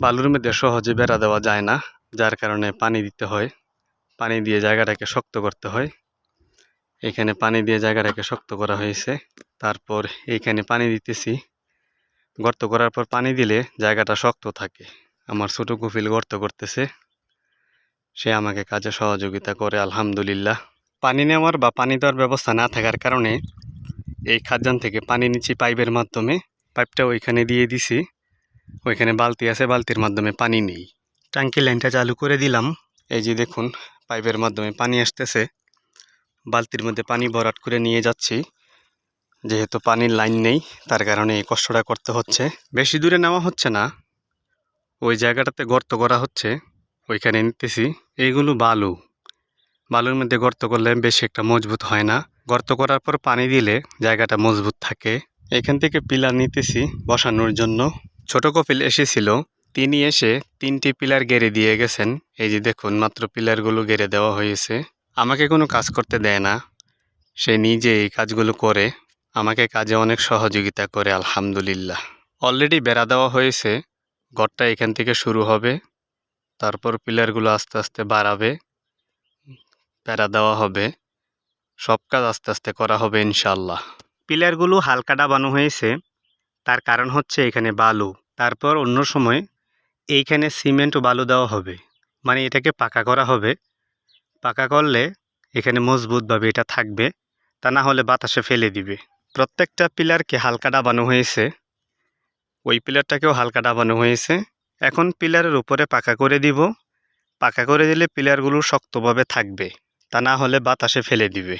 বালুর মধ্যে সহজে বেড়া দেওয়া যায় না, যার কারণে পানি দিতে হয়। পানি দিয়ে জায়গাটাকে শক্ত করতে হয়। এখানে পানি দিয়ে জায়গাটাকে শক্ত করা হয়েছে। তারপর এইখানে পানি দিতেছি। গর্ত করার পর পানি দিলে জায়গাটা শক্ত থাকে। আমার ছোটো কপিল গর্ত করতেছে। সে আমাকে কাজে সহযোগিতা করে, আলহামদুলিল্লাহ। পানি নেওয়ার বা পানি দেওয়ার ব্যবস্থা না থাকার কারণে এই খাদ্যান থেকে পানি নিচ্ছি পাইপের মাধ্যমে। পাইপটা ওইখানে দিয়ে দিছি। ওইখানে বালতি আছে, বালতির মাধ্যমে পানি নেই। ট্যাঙ্কি লাইনটা চালু করে দিলাম। এই যে দেখুন, পাইপের মাধ্যমে পানি আসতেছে। বালতির মধ্যে পানি ভরাট করে নিয়ে যাচ্ছি। যেহেতু পানির লাইন নেই, তার কারণে এই কষ্টটা করতে হচ্ছে। বেশি দূরে নেওয়া হচ্ছে না। ওই জায়গাটাতে গর্ত করা হচ্ছে। ওইখানে নিতেছি। এইগুলো বালু। বালুর মধ্যে গর্ত করলে বেশি একটা মজবুত হয় না। গর্ত করার পর পানি দিলে জায়গাটা মজবুত থাকে। এখান থেকে পিলার নিতেছি বসানোর জন্য। ছোট কপিল এসেছিল। তিনি এসে তিনটি পিলার গেড়ে দিয়ে গেছেন। এই যে দেখুন, মাত্র পিলারগুলো গেড়ে দেওয়া হয়েছে। আমাকে কোনো কাজ করতে দেয় না। সে নিজে এই কাজগুলো করে। আমাকে কাজে অনেক সহযোগিতা করে, আলহামদুলিল্লাহ। অলরেডি বেড়া দেওয়া হয়েছে। ঘরটা এখান থেকে শুরু হবে। তারপর পিলারগুলো আস্তে আস্তে বাড়াবে। বেড়া দেওয়া হবে। সব কাজ আস্তে আস্তে করা হবে ইনশাল্লাহ পিলারগুলো হালকা ডাবানো হয়েছে। তার কারণ হচ্ছে এখানে বালু। তারপর অন্য সময় এইখানে সিমেন্ট ও বালু দেওয়া হবে। মানে এটাকে পাকা করা হবে। পাকা করলে এখানে মজবুতভাবে এটা থাকবে। তা না হলে বাতাসে ফেলে দিবে। প্রত্যেকটা পিলারকে হালকা ডাবানো হয়েছে। ওই পিলারটাকেও হালকা ডাবানো হয়েছে। এখন পিলারের উপরে পাকা করে দিব। পাকা করে দিলে পিলারগুলো শক্তভাবে থাকবে। তা না হলে বাতাসে ফেলে দিবে।